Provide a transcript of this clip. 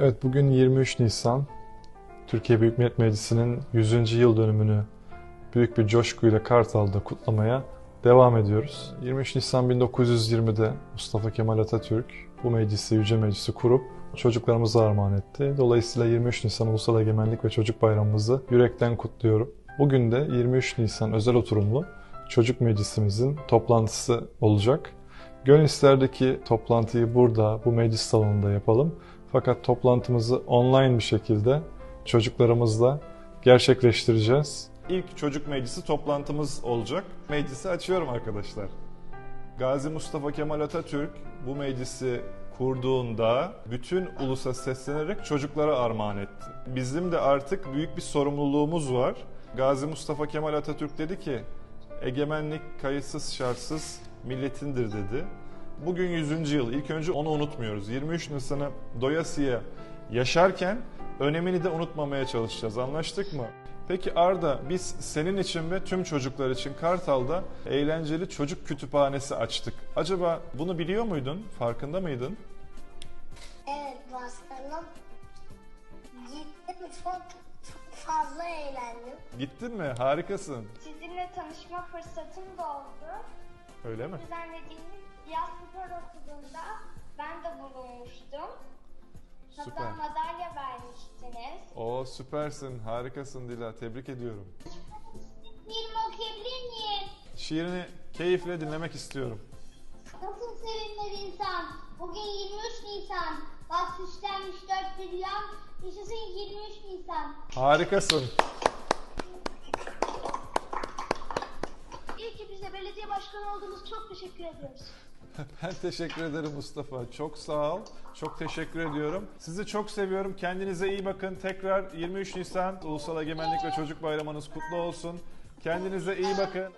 Evet bugün 23 Nisan. Türkiye Büyük Millet Meclisi'nin 100. yıl dönümünü büyük bir coşkuyla Kartal'da kutlamaya devam ediyoruz. 23 Nisan 1920'de Mustafa Kemal Atatürk bu meclisi, Yüce Meclisi kurup çocuklarımıza armağan etti. Dolayısıyla 23 Nisan Ulusal Egemenlik ve Çocuk Bayramımızı yürekten kutluyorum. Bugün de 23 Nisan özel oturumlu Çocuk Meclisimizin toplantısı olacak. Gönül isterdeki toplantıyı burada, bu meclis salonunda yapalım. Fakat toplantımızı online bir şekilde çocuklarımızla gerçekleştireceğiz. İlk çocuk meclisi toplantımız olacak. Meclisi açıyorum arkadaşlar. Gazi Mustafa Kemal Atatürk bu meclisi kurduğunda bütün ulusa seslenerek çocuklara armağan etti. Bizim de artık büyük bir sorumluluğumuz var. Gazi Mustafa Kemal Atatürk dedi ki, egemenlik kayıtsız şartsız milletindir dedi. Bugün 100. yıl. İlk önce onu unutmuyoruz. 23 Nisan'ı doyasıya yaşarken önemini de unutmamaya çalışacağız. Anlaştık mı? Peki Arda, biz senin için ve tüm çocuklar için Kartal'da eğlenceli çocuk kütüphanesi açtık. Acaba bunu biliyor muydun? Farkında mıydın? Evet başkanım. Gittim çok, çok fazla eğlendim. Gittin mi? Harikasın. Sizinle tanışma fırsatım da oldu. Öyle mi? Düzenlediğiniz yaz spor okulunda ben de bulunmuştum. Hatta Süper. madalya vermiştiniz. Oo süpersin, harikasın Dila. Tebrik ediyorum. Filmi okuyabilir miyim? Şiirini keyifle dinlemek istiyorum. Nasıl sevinir insan? Bugün 23 Nisan. Bak süslenmiş dört bir yan. Yaşasın 23 Nisan. Harikasın. İyi ki bize belediye başkanı olduğunuz çok teşekkür ediyoruz. Ben teşekkür ederim Mustafa. Çok sağ ol. Çok teşekkür ediyorum. Sizi çok seviyorum. Kendinize iyi bakın. Tekrar 23 Nisan Ulusal Egemenlik ve Çocuk Bayramınız kutlu olsun. Kendinize iyi bakın.